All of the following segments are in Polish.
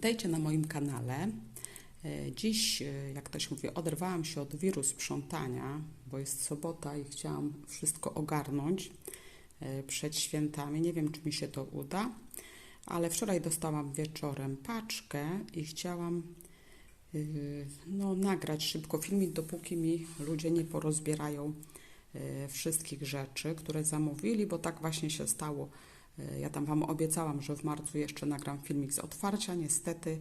Witajcie na moim kanale. E, Dziś, e, jak ktoś mówi, oderwałam się od wiru sprzątania, bo jest sobota i chciałam wszystko ogarnąć e, przed świętami. Nie wiem, czy mi się to uda, ale wczoraj dostałam wieczorem paczkę i chciałam no, nagrać szybko filmik, dopóki mi ludzie nie porozbierają wszystkich rzeczy, które zamówili, bo tak właśnie się stało. Ja tam Wam obiecałam, że w marcu jeszcze nagram filmik z otwarcia. Niestety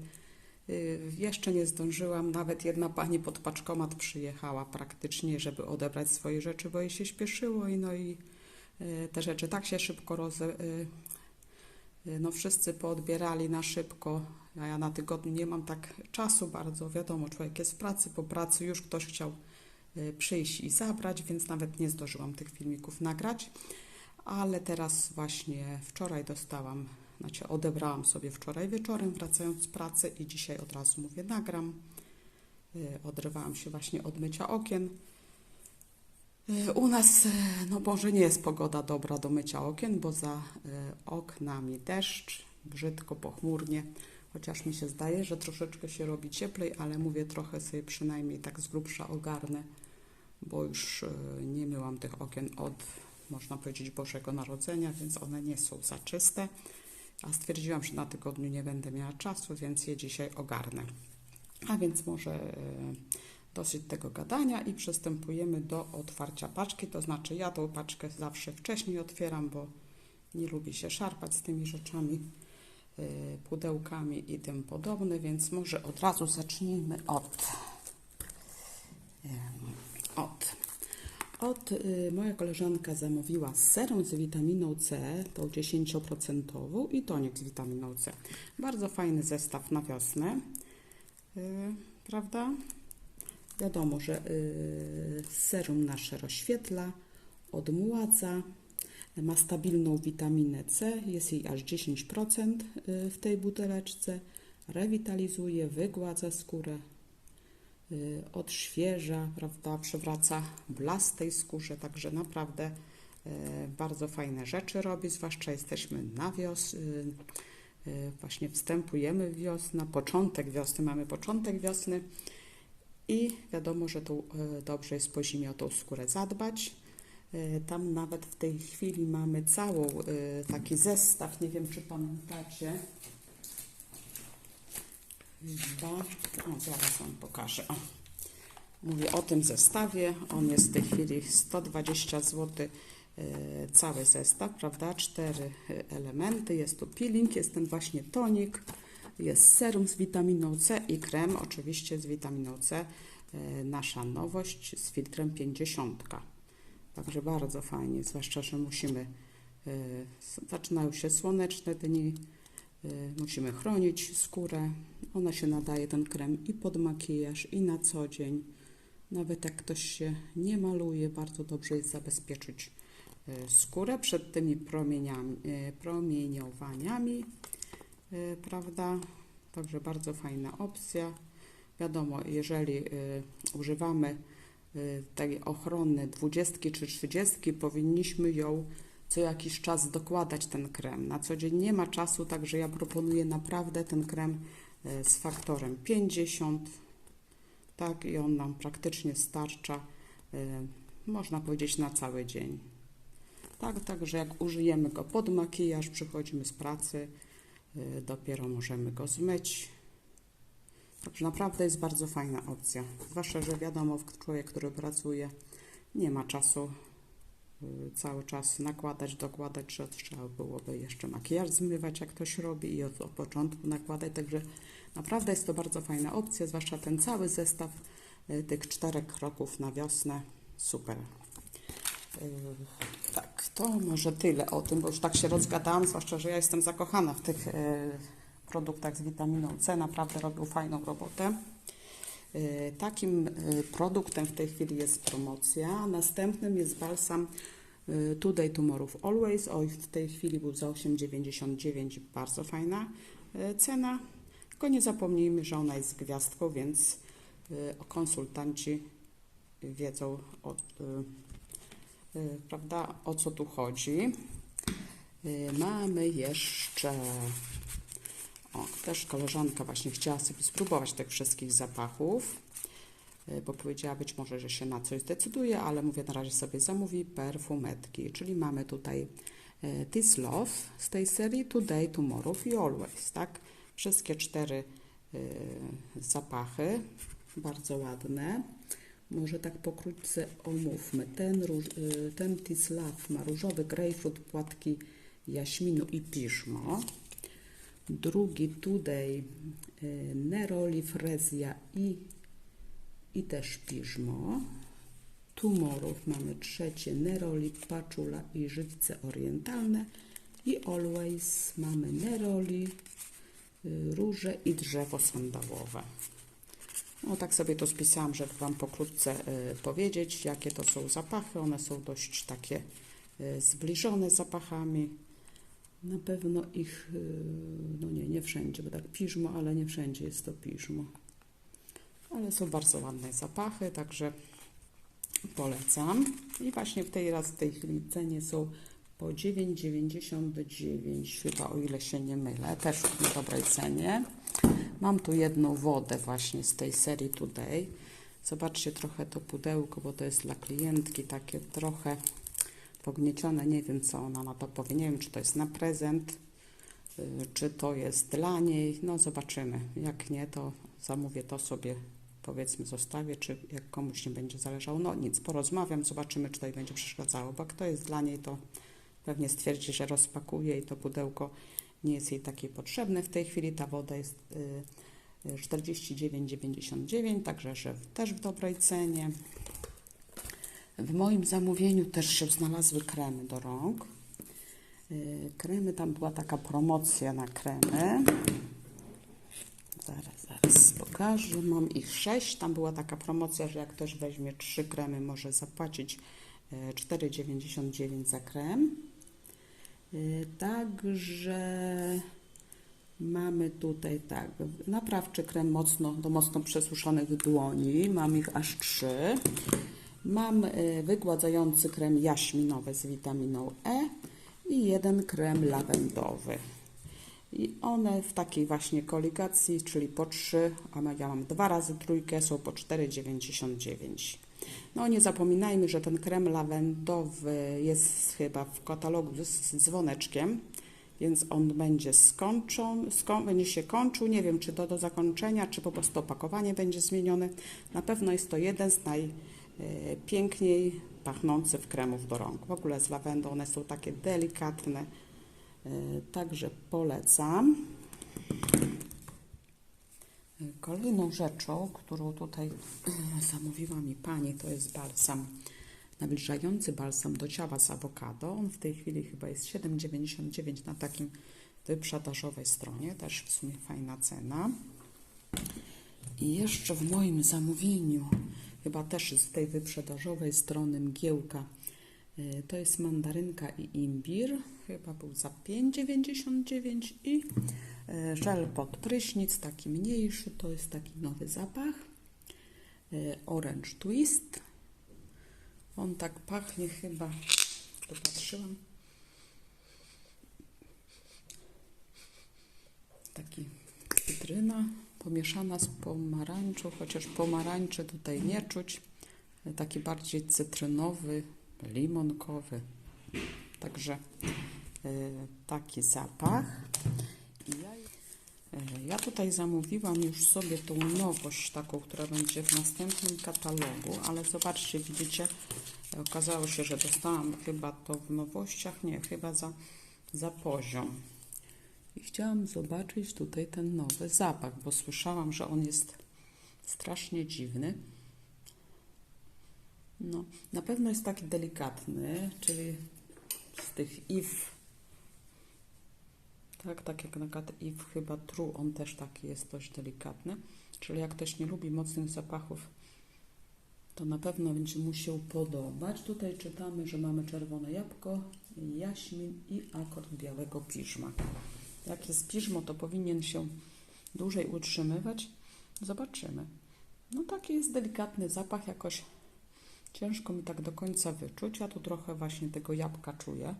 y, jeszcze nie zdążyłam. Nawet jedna pani pod paczkomat przyjechała praktycznie, żeby odebrać swoje rzeczy, bo jej się śpieszyło i no i y, te rzeczy tak się szybko roz... y, No wszyscy poodbierali na szybko, a ja na tygodniu nie mam tak czasu bardzo. Wiadomo, człowiek jest w pracy, po pracy już ktoś chciał przyjść i zabrać, więc nawet nie zdążyłam tych filmików nagrać. Ale teraz właśnie wczoraj dostałam, znaczy odebrałam sobie wczoraj wieczorem, wracając z pracy i dzisiaj od razu mówię, nagram. Y, Odrywałam się właśnie od mycia okien. Y, U nas, y, no może nie jest pogoda dobra do mycia okien, bo za oknami deszcz, brzydko, pochmurnie. Chociaż mi się zdaje, że troszeczkę się robi cieplej, ale mówię trochę sobie przynajmniej tak z grubsza ogarnę, bo już nie myłam tych okien od można powiedzieć, Bożego Narodzenia, więc one nie są za czyste. A stwierdziłam, że na tygodniu nie będę miała czasu, więc je dzisiaj ogarnę. A więc może e, dosyć tego gadania i przystępujemy do otwarcia paczki. To znaczy, ja tą paczkę zawsze wcześniej otwieram, bo nie lubię się szarpać z tymi rzeczami, e, pudełkami i tym podobne, więc może od razu zacznijmy od. em, od od y, moja koleżanka zamówiła serum z witaminą C, tą 10% i tonik z witaminą C. Bardzo fajny zestaw na wiosnę, y, prawda? Wiadomo, że y, serum nasze rozświetla, odmładza, ma stabilną witaminę C, jest jej aż 10% y, w tej buteleczce, rewitalizuje, wygładza skórę, odświeża, prawda, przywraca blask tej skórze, także naprawdę y, bardzo fajne rzeczy robi, zwłaszcza jesteśmy na wios, y, y, właśnie wstępujemy w wiosnę, początek wiosny, mamy początek wiosny i wiadomo, że tu y, dobrze jest po zimie o tą skórę zadbać. Y, Tam nawet w tej chwili mamy całą y, taki zestaw, nie wiem czy pamiętacie, Chyba, o zaraz Wam pokażę. O. Mówię o tym zestawie. On jest w tej chwili 120 zł cały zestaw, prawda? Cztery e, elementy. Jest tu peeling, jest ten właśnie tonik, jest serum z witaminą C i krem, oczywiście z witaminą C. e, Nasza nowość z filtrem 50. Także bardzo fajnie, zwłaszcza, że musimy, e, zaczynają się słoneczne dni, musimy chronić skórę. Ona się nadaje, ten krem, i pod makijaż, i na co dzień. Nawet jak ktoś się nie maluje, bardzo dobrze jest zabezpieczyć y, skórę przed tymi promieniami, y, promieniowaniami, y, prawda? Także bardzo fajna opcja. Wiadomo, jeżeli y, używamy y, tej ochrony 20 czy 30, powinniśmy ją co jakiś czas dokładać ten krem. Na co dzień nie ma czasu, także ja proponuję naprawdę ten krem e, z faktorem 50. Tak, i on nam praktycznie starcza, e, można powiedzieć, na cały dzień. Tak, także jak użyjemy go pod makijaż, przychodzimy z pracy, e, dopiero możemy go zmyć. Także naprawdę jest bardzo fajna opcja. Zwłaszcza, że wiadomo, człowiek, który pracuje, nie ma czasu cały czas nakładać, dokładać, że trzeba byłoby jeszcze makijaż zmywać, jak ktoś robi i od, od początku nakładać, także naprawdę jest to bardzo fajna opcja, zwłaszcza ten cały zestaw y, tych czterech kroków na wiosnę, super. Y, Tak, to może tyle o tym, bo już tak się rozgadałam, zwłaszcza, że ja jestem zakochana w tych y, produktach z witaminą C, naprawdę robią fajną robotę. Y, Takim y, produktem w tej chwili jest promocja. Następnym jest balsam y, Today Tomorrow Always. Oj, w tej chwili był za 8,99. Bardzo fajna cena. Tylko nie zapomnijmy, że ona jest gwiazdką, więc konsultanci wiedzą o, prawda, o co tu chodzi. Mamy jeszcze O, też koleżanka właśnie chciała sobie spróbować tych wszystkich zapachów, y, bo powiedziała być może, że się na coś zdecyduje, ale mówię, na razie sobie zamówi perfumetki, czyli mamy tutaj y, This Love z tej serii Today, Tomorrow i Always, tak? Wszystkie cztery y, zapachy, bardzo ładne. Może tak pokrótce omówmy. Ten, ten This Love ma różowy grejpfrut, płatki jaśminu i piżmo. Drugi Today y, Neroli, Frezja i, i też piżmo. Tomorrow mamy trzecie Neroli, Paczula i żywice orientalne. I Always mamy Neroli, y, róże i drzewo sandałowe. No tak sobie to spisałam, żeby Wam pokrótce y, powiedzieć, jakie to są zapachy. One są dość takie zbliżone zapachami. Na pewno ich, y, no nie, nie wszędzie, bo tak piżmo, ale nie wszędzie jest to piżmo. Ale są bardzo ładne zapachy, także polecam. I właśnie w tej raz w tej chwili cenie są po 9,99 chyba, o ile się nie mylę, też w dobrej cenie. Mam tu jedną wodę właśnie z tej serii Today. Zobaczcie trochę to pudełko, bo to jest dla klientki takie trochę pogniecione. Nie wiem, co ona na to powie. Nie wiem, czy to jest na prezent, y, czy to jest dla niej. No zobaczymy. Jak nie, to zamówię to sobie, powiedzmy, zostawię, czy jak komuś nie będzie zależało. No nic, porozmawiam, zobaczymy, czy to jej będzie przeszkadzało, bo jak to jest dla niej, to pewnie stwierdzi, że rozpakuje i to pudełko nie jest jej takie potrzebne w tej chwili. Ta woda jest y, y, 49,99, także że też w dobrej cenie. W moim zamówieniu też się znalazły kremy do rąk. Y, Kremy, tam była taka promocja na kremy. Zaraz, zaraz pokażę. Mam ich sześć. Tam była taka promocja, że jak ktoś weźmie trzy kremy, może zapłacić y, 4,99 za krem. Y, Także mamy tutaj tak, naprawczy krem mocno, do mocno przesuszonych dłoni. Mam ich aż trzy. Mam y, wygładzający krem jaśminowy z witaminą E i jeden krem lawendowy. I one w takiej właśnie koligacji, czyli po 3, a ja mam dwa razy trójkę, są po 4,99. No nie zapominajmy, że ten krem lawendowy jest chyba w katalogu z dzwoneczkiem, więc on będzie skończony, sko będzie się kończył. Nie wiem, czy to do zakończenia, czy po prostu opakowanie będzie zmienione. Na pewno jest to jeden z najpiękniej pachnących kremów do rąk. W ogóle z lawendą one są takie delikatne, e, także polecam. Kolejną rzeczą, którą tutaj e, zamówiła mi pani, to jest balsam nawilżający balsam do ciała z awokado. On w tej chwili chyba jest 7,99 na takim wyprzedażowej stronie, też w sumie fajna cena. I jeszcze w moim zamówieniu, chyba też z tej wyprzedażowej strony mgiełka, y, to jest mandarynka i imbir, chyba był za 5,99 i y, żel pod prysznic, taki mniejszy, to jest taki nowy zapach. Y, Orange Twist. On tak pachnie chyba, tu patrzyłam, taki cytryna pomieszana z pomarańczą, chociaż pomarańczy tutaj nie czuć. Taki bardziej cytrynowy, limonkowy. Także e, taki zapach. E, ja tutaj zamówiłam już sobie tą nowość taką, która będzie w następnym katalogu, ale zobaczcie, widzicie, okazało się, że dostałam chyba to w nowościach, nie, chyba za, za poziom. I chciałam zobaczyć tutaj ten nowy zapach, bo słyszałam, że on jest strasznie dziwny. No, na pewno jest taki delikatny, czyli z tych If. Tak, tak jak na kat If chyba True, on też taki jest dość delikatny. Czyli jak ktoś nie lubi mocnych zapachów, to na pewno będzie mu się podobać. Tutaj czytamy, że mamy czerwone jabłko, jaśmin i akord białego piżma. Jak jest piżmo, to powinien się dłużej utrzymywać. Zobaczymy. No taki jest delikatny zapach, jakoś ciężko mi tak do końca wyczuć. Ja tu trochę właśnie tego jabłka czuję.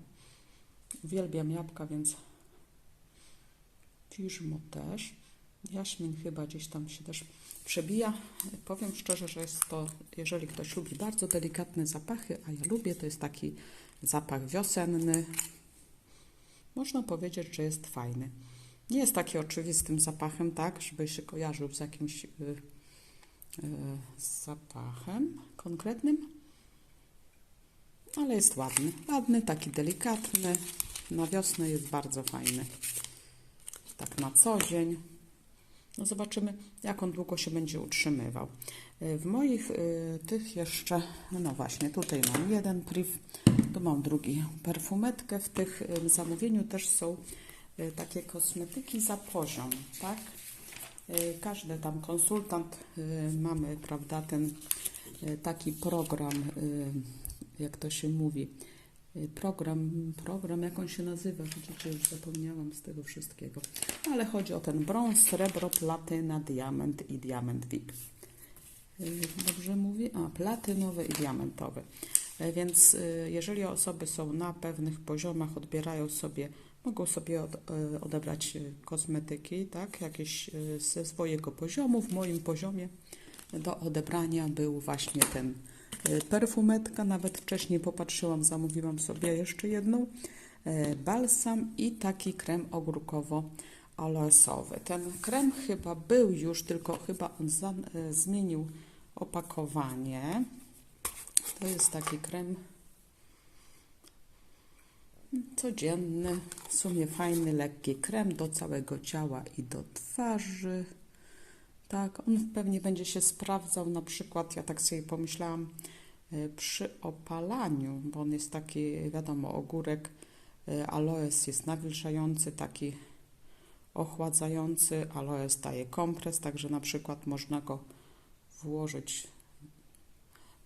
Uwielbiam jabłka, więc Tiżmo też. Jaśmin chyba gdzieś tam się też przebija. Powiem szczerze, że jest to, jeżeli ktoś lubi bardzo delikatne zapachy, a ja lubię, to jest taki zapach wiosenny. Można powiedzieć, że jest fajny. Nie jest taki oczywistym zapachem, tak, żeby się kojarzył z jakimś y, y, zapachem konkretnym, ale jest ładny. Ładny, taki delikatny. Na wiosnę jest bardzo fajny. Tak na co dzień. No zobaczymy, jak on długo się będzie utrzymywał. Y, W moich y, tych jeszcze, no właśnie, tutaj mam jeden priv, tu mam drugi perfumetkę. W tych y, zamówieniu też są takie kosmetyki za poziom, tak? Każdy tam konsultant mamy, prawda, ten taki program, jak to się mówi, program, program, jak on się nazywa, widzicie, już zapomniałam z tego wszystkiego, ale chodzi o ten brąz, srebro, platyna, diament i diament VIP. Y, Dobrze mówię? A, platynowy i diamentowy. Więc y, jeżeli osoby są na pewnych poziomach, odbierają sobie, mogą sobie od, y, odebrać y, kosmetyki, tak, jakieś y, ze swojego poziomu. W moim poziomie do odebrania był właśnie ten y, perfumetka, nawet wcześniej popatrzyłam, zamówiłam sobie jeszcze jedną, e, balsam i taki krem ogórkowo-aloesowy. Ten krem chyba był już, tylko chyba on za, e, zmienił opakowanie. To jest taki krem codzienny, w sumie fajny, lekki krem do całego ciała i do twarzy. Tak, on pewnie będzie się sprawdzał, na przykład, ja tak sobie pomyślałam, y, przy opalaniu, bo on jest taki, wiadomo, ogórek y, aloes jest nawilżający, taki ochładzający, aloes daje kompres, także na przykład można go włożyć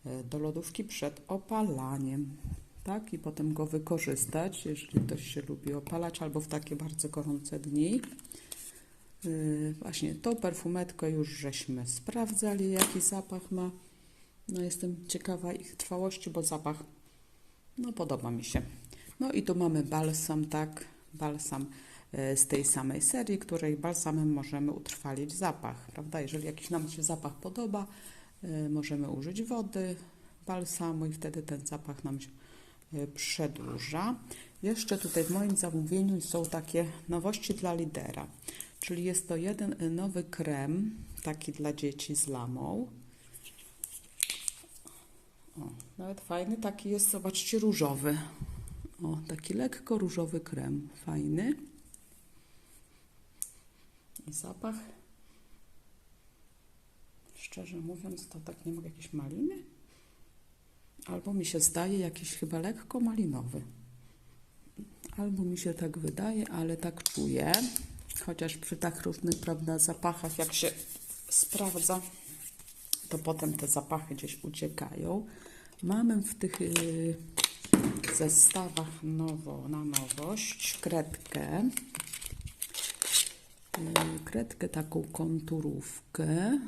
y, do lodówki przed opalaniem, tak, i potem go wykorzystać, jeżeli ktoś się lubi opalać, albo w takie bardzo gorące dni. Yy, właśnie tą perfumetkę już żeśmy sprawdzali, jaki zapach ma. No jestem ciekawa ich trwałości, bo zapach, no podoba mi się. No i tu mamy balsam, tak, balsam yy, z tej samej serii, której balsamem możemy utrwalić zapach, prawda? Jeżeli jakiś nam się zapach podoba, yy, możemy użyć wody, balsamu i wtedy ten zapach nam się przedłuża. Jeszcze tutaj w moim zamówieniu są takie nowości dla lidera. Czyli jest to jeden nowy krem, taki dla dzieci z lamą. O, nawet fajny, taki jest, zobaczcie, różowy. O, taki lekko różowy krem, fajny. I zapach, szczerze mówiąc, to tak nie mogę, jakieś maliny? Albo mi się zdaje, jakiś chyba lekko malinowy. Albo mi się tak wydaje, ale tak czuję. Chociaż przy tak różnych, prawda, zapachach, jak się sprawdza, to potem te zapachy gdzieś uciekają. Mamy w tych y, zestawach nowo, na nowość kredkę. Y, kredkę taką konturówkę.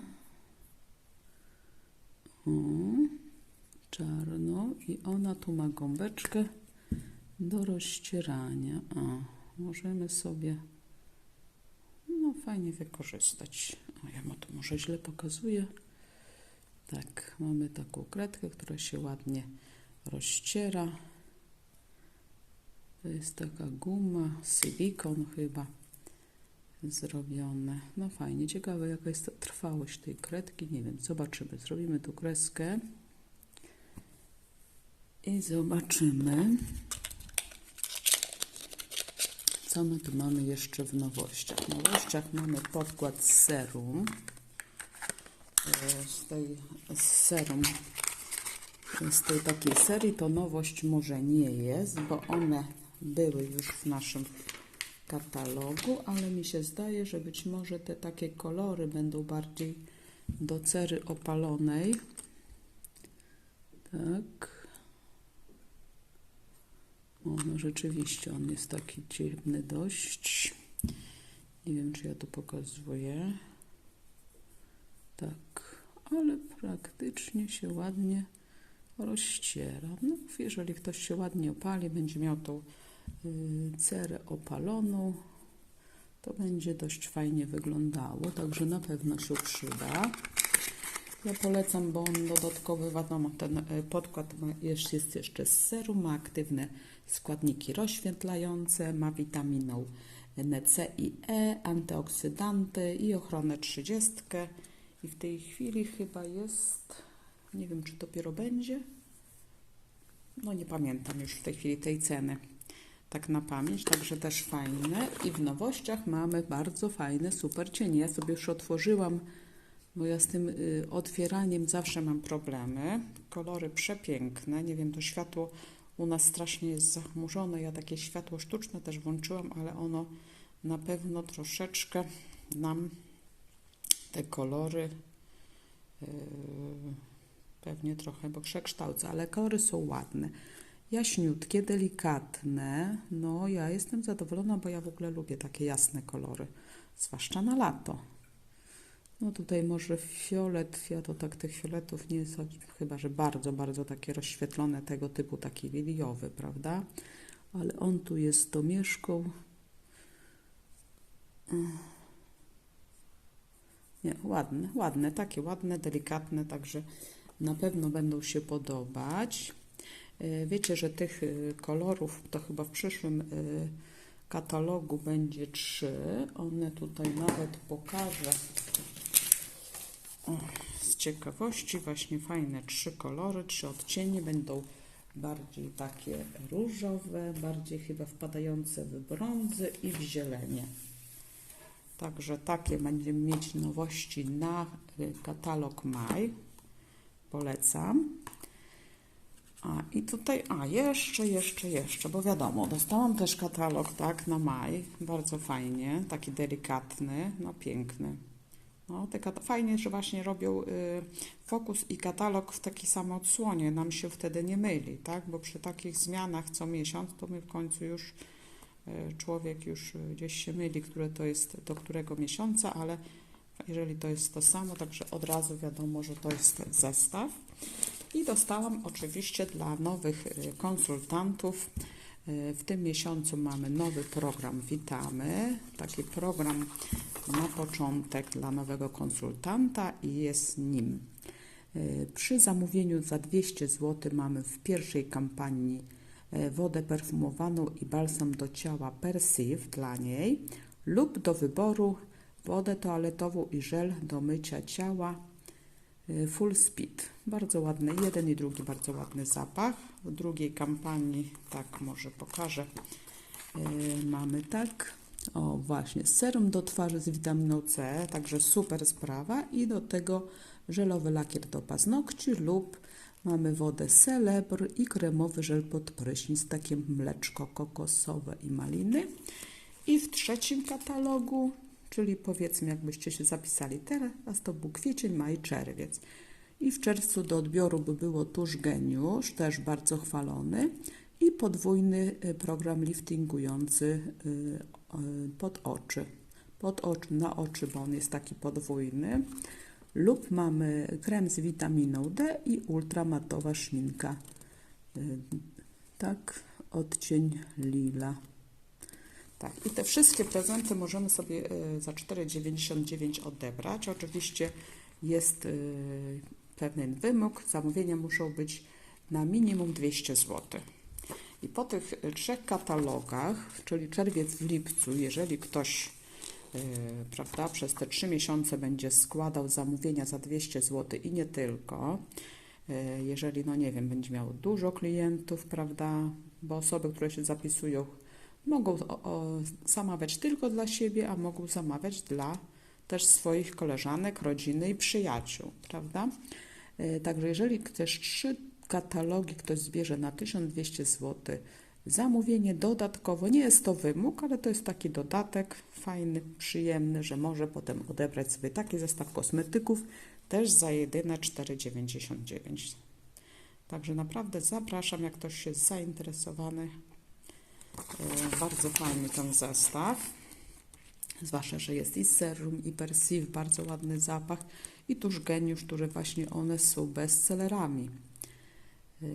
O, czarno i ona tu ma gąbeczkę do rozcierania. O, możemy sobie fajnie wykorzystać. O, ja ma tu może źle pokazuję. Tak, mamy taką kredkę, która się ładnie rozciera. To jest taka guma, silikon chyba zrobione. No fajnie, ciekawe jaka jest trwałość tej kredki. Nie wiem, zobaczymy. Zrobimy tu kreskę i zobaczymy. Co my tu mamy jeszcze w nowościach? W nowościach mamy podkład z serum. E, Z tej z serum, z tej takiej serii to nowość może nie jest, bo one były już w naszym katalogu, ale mi się zdaje, że być może te takie kolory będą bardziej do cery opalonej. Tak. O, no rzeczywiście, on jest taki ciemny dość. Nie wiem, czy ja to pokazuję. Tak, ale praktycznie się ładnie rozciera. No, jeżeli ktoś się ładnie opali, będzie miał tą y, cerę opaloną, To będzie dość fajnie wyglądało, także na pewno się przyda. Ja polecam, bo on dodatkowy, wiadomo, ten e, podkład ma, jest, jeszcze z serum, ma aktywne składniki rozświetlające, ma witaminę C i E, antyoksydanty i ochronę 30. I w tej chwili chyba jest, nie wiem czy dopiero będzie, no nie pamiętam już w tej chwili tej ceny, tak na pamięć, także też fajne. I w nowościach mamy bardzo fajne, super cienie. Ja sobie już otworzyłam bo ja z tym y, otwieraniem zawsze mam problemy. Kolory przepiękne. Nie wiem, to światło u nas strasznie jest zachmurzone. Ja takie światło sztuczne też włączyłam, ale ono na pewno troszeczkę nam te kolory yy, pewnie trochę bo przekształca, ale kolory są ładne. Jaśniutkie, delikatne. No, ja jestem zadowolona, bo ja w ogóle lubię takie jasne kolory, zwłaszcza na lato. No tutaj może fiolet, ja to tak tych fioletów nie jest chyba, że bardzo, bardzo takie rozświetlone tego typu, taki liliowy, prawda? Ale on tu jest domieszką. Nie, ładne, ładne, takie ładne, delikatne, także na pewno będą się podobać. E, wiecie, że tych e, kolorów to chyba w przyszłym e, katalogu będzie trzy. One tutaj nawet pokażę z ciekawości właśnie fajne trzy kolory, trzy odcienie będą bardziej takie różowe, bardziej chyba wpadające w brązy i w zielenie. Także takie będziemy mieć nowości na y, katalog maj. Polecam. A i tutaj, a jeszcze, jeszcze, jeszcze, bo wiadomo, dostałam też katalog, tak, na maj, bardzo fajnie, taki delikatny, no piękny. No, te fajnie, że właśnie robią y, fokus i katalog w takiej samej odsłonie. Nam się wtedy nie myli, tak? Bo przy takich zmianach co miesiąc, to my w końcu już y, człowiek już y, gdzieś się myli, które to jest do którego miesiąca, ale jeżeli to jest to samo, także od razu wiadomo, że to jest zestaw. I dostałam oczywiście dla nowych y, konsultantów w tym miesiącu mamy nowy program Witamy. Taki program na początek dla nowego konsultanta i jest nim. E, przy zamówieniu za 200 zł mamy w pierwszej kampanii e, wodę perfumowaną i balsam do ciała Persiv dla niej lub do wyboru wodę toaletową i żel do mycia ciała e, Full Speed. Bardzo ładny, jeden i drugi bardzo ładny zapach. W drugiej kampanii, tak może pokażę, mamy tak o właśnie, serum do twarzy z witaminą C, także super sprawa i do tego żelowy lakier do paznokci lub mamy wodę Celebr i kremowy żel pod prysznic, takie mleczko kokosowe i maliny. I w trzecim katalogu, czyli powiedzmy jakbyście się zapisali teraz, to był kwiecień, maj, czerwiec. I w czerwcu do odbioru by było tuż geniusz, też bardzo chwalony i podwójny y, program liftingujący y, pod oczy. Pod oczy, na oczy, bo on jest taki podwójny. Lub mamy krem z witaminą D i ultramatowa szminka. Y, tak, odcień lila. Tak, i te wszystkie prezenty możemy sobie za 4,99 odebrać. Oczywiście jest pewien wymóg. Zamówienia muszą być na minimum 200 zł. I po tych trzech katalogach, czyli czerwiec w lipcu, jeżeli ktoś prawda, przez te trzy miesiące będzie składał zamówienia za 200 zł i nie tylko, jeżeli, no nie wiem, będzie miał dużo klientów, prawda, bo osoby, które się zapisują, mogą o, o, zamawiać tylko dla siebie, a mogą zamawiać dla też swoich koleżanek, rodziny i przyjaciół, prawda? Yy, także jeżeli też trzy katalogi ktoś zbierze na 1200 zł. Zamówienie dodatkowo, nie jest to wymóg, ale to jest taki dodatek fajny, przyjemny, że może potem odebrać sobie taki zestaw kosmetyków też za jedyne 4,99. Także naprawdę zapraszam, jak ktoś jest zainteresowany. E, bardzo fajny ten zestaw. Zwłaszcza, że jest i serum, i persiv, bardzo ładny zapach i tuż geniusz, które właśnie one są bestsellerami. Yy,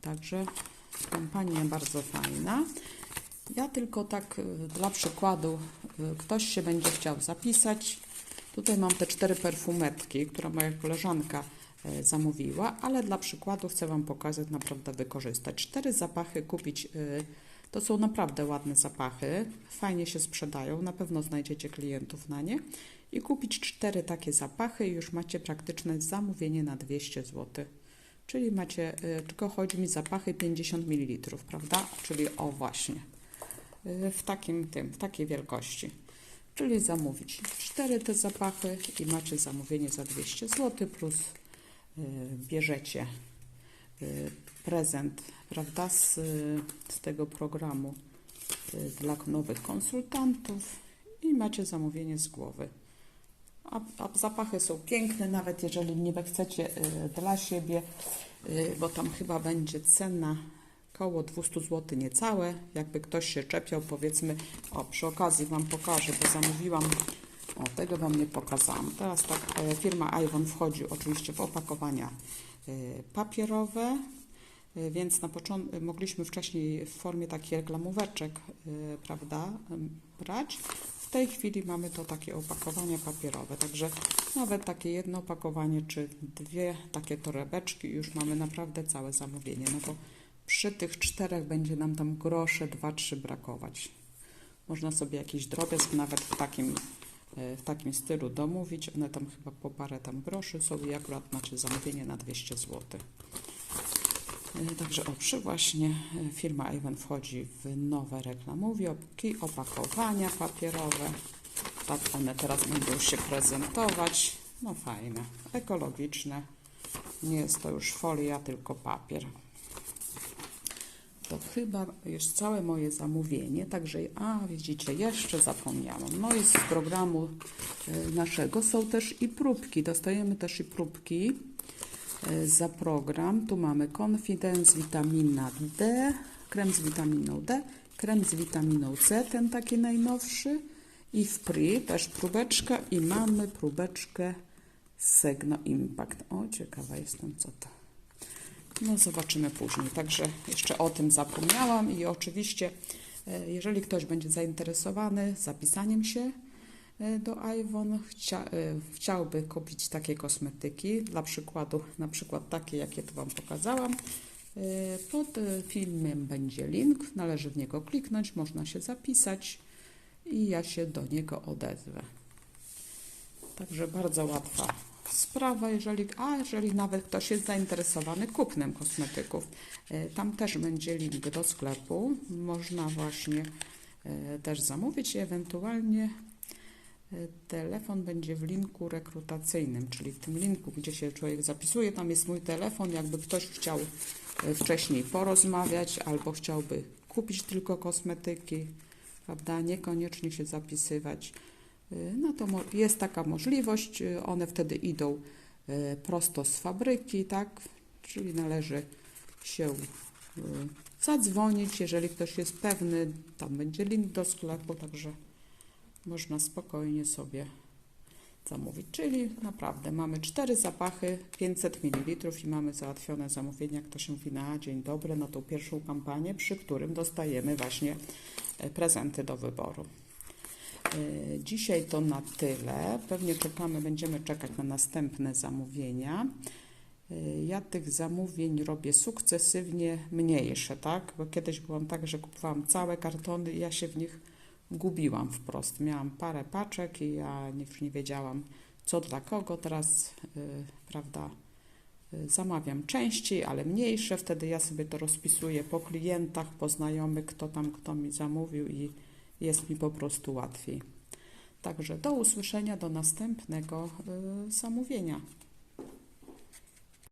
także kampania bardzo fajna. Ja tylko tak y, dla przykładu, ktoś się będzie chciał zapisać. Tutaj mam te cztery perfumetki, które moja koleżanka zamówiła, ale dla przykładu chcę Wam pokazać, naprawdę wykorzystać. Cztery zapachy kupić, to są naprawdę ładne zapachy, fajnie się sprzedają, na pewno znajdziecie klientów na nie. I kupić cztery takie zapachy już macie praktyczne zamówienie na 200 zł. Czyli macie, y, tylko chodzi mi zapachy 50 ml, prawda? Czyli o właśnie y, w takim tym, w takiej wielkości. Czyli zamówić cztery te zapachy i macie zamówienie za 200 zł plus y, bierzecie prezent, prawda, z, z tego programu y, dla nowych konsultantów i macie zamówienie z głowy. A, a zapachy są piękne, nawet jeżeli nie chcecie y, dla siebie, y, bo tam chyba będzie cena koło 200 zł niecałe. Jakby ktoś się czepiał, powiedzmy, o przy okazji Wam pokażę, bo zamówiłam, o tego Wam nie pokazałam. Teraz tak e, firma Iwon wchodzi oczywiście w opakowania papierowe, e, więc na początku mogliśmy wcześniej w formie takich reklamóweczek, e, prawda, brać. W tej chwili mamy to takie opakowanie papierowe, także nawet takie jedno opakowanie czy dwie takie torebeczki już mamy naprawdę całe zamówienie, no bo przy tych czterech będzie nam tam grosze, dwa, trzy brakować. Można sobie jakiś drobiazg nawet w takim, w takim stylu domówić. One tam chyba po parę tam groszy są i akurat macie zamówienie na 200 zł. E, Także o, właśnie e, firma Avon wchodzi w nowe reklamówki, opakowania papierowe. Tak one teraz będą się prezentować. No fajne, ekologiczne. Nie jest to już folia, tylko papier to chyba jest całe moje zamówienie, także, a widzicie, jeszcze zapomniałam. No i z programu e, naszego są też i próbki, dostajemy też i próbki e, za program. Tu mamy Confidence, witamina D, krem z witaminą D, krem z witaminą C, ten taki najnowszy i w PRI też próbeczka i mamy próbeczkę Segno Impact. O, ciekawa jestem, co to. No zobaczymy później. Także jeszcze o tym zapomniałam i oczywiście, e, jeżeli ktoś będzie zainteresowany zapisaniem się e, do Iwon, chcia, e, chciałby kupić takie kosmetyki, dla przykładu, na przykład takie, jakie tu Wam pokazałam, pod filmem będzie link, należy w niego kliknąć, można się zapisać i ja się do niego odezwę. Także bardzo łatwa sprawa, jeżeli, a jeżeli nawet ktoś jest zainteresowany kupnem kosmetyków. E, Tam też będzie link do sklepu. Można właśnie e, też zamówić i ewentualnie e, telefon będzie w linku rekrutacyjnym, czyli w tym linku, gdzie się człowiek zapisuje, tam jest mój telefon. Jakby ktoś chciał wcześniej porozmawiać albo chciałby kupić tylko kosmetyki, prawda, niekoniecznie się zapisywać no to jest taka możliwość, one wtedy idą prosto z fabryki, tak? Czyli należy się zadzwonić, jeżeli ktoś jest pewny, tam będzie link do sklepu, także można spokojnie sobie zamówić. Czyli naprawdę mamy cztery zapachy, 500 ml i mamy załatwione zamówienie, jak to się mówi na dzień dobry, na tą pierwszą kampanię, przy którym dostajemy właśnie prezenty do wyboru. Y, Dzisiaj to na tyle. Pewnie czekamy, będziemy czekać na następne zamówienia. Y, Ja tych zamówień robię sukcesywnie mniejsze, tak? Bo kiedyś byłam tak, że kupowałam całe kartony i ja się w nich gubiłam wprost. Miałam parę paczek i ja już nie wiedziałam, co dla kogo. Teraz, y, prawda, zamawiam częściej, ale mniejsze. Wtedy ja sobie to rozpisuję po klientach, po znajomych, kto tam, kto mi zamówił i jest mi po prostu łatwiej. Także do usłyszenia, do następnego y, zamówienia.